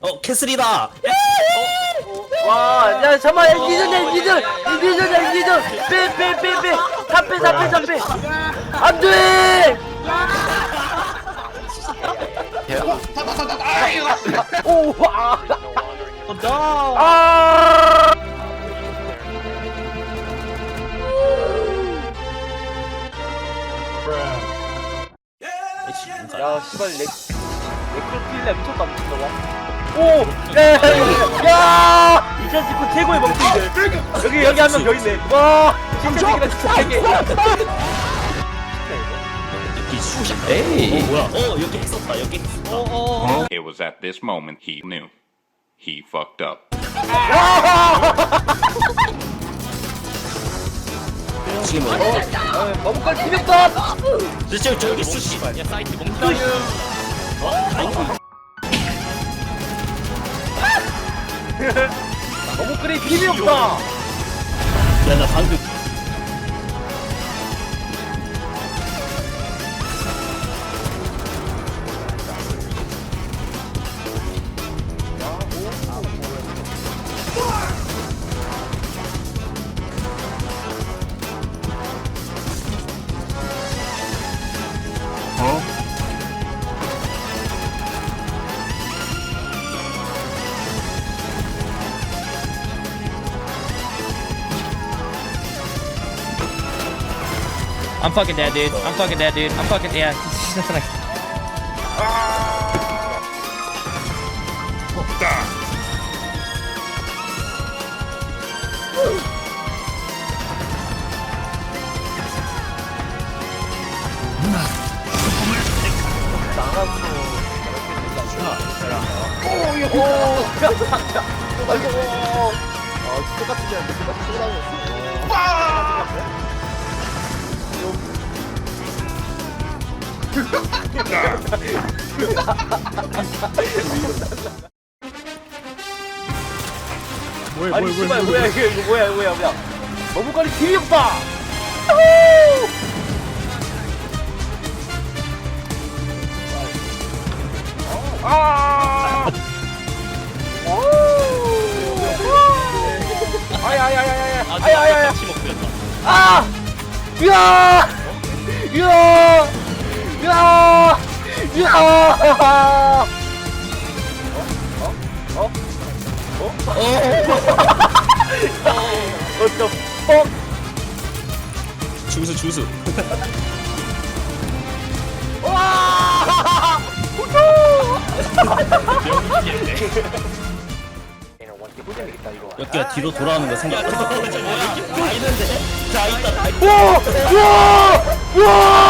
어 캐슬이다. 와, 야, 잠깐만, 야, 이기전, 이기전, 이기전, 이기전, 빼, 빼, 빼, 빼, 다 빼, 다 빼, 다 빼. 안 돼! 오, 아, 아, 야, 씨발, 렉, 렉크로 필라 미쳤다, 미쳤다, 와. 오! 야, 야, 야! 2019 최고의 멍청이들. 여기, 여기 한명더 있네. 와! 진짜 진짜 세계. 에이. 어 뭐야? 어 여기 했었다 여기. It was at this moment he knew. He fucked up. 지금 뭐? 어, 너무까지 비볐다! 저 저기 수시. 야 사이트 몽땅. 너무 끓이 힘이 없다! 야나 방금 I'm fucking dead, dude. I'm fucking dead, dude. I'm fucking yeah. Nothing like. 아니, 씨발, 뭐야, 이거, 이거 뭐야, 뭐야, 뭐야. 힘이 없다! 아! 아야야야야야! 아야야야! 같이 먹겠다. 아! 야! 야! 어? 어? What? 주수 주수. 와! 여기가 뒤로 돌아오는 거 생각. 아 있는데. 자 있다. 아 있는데. 우와!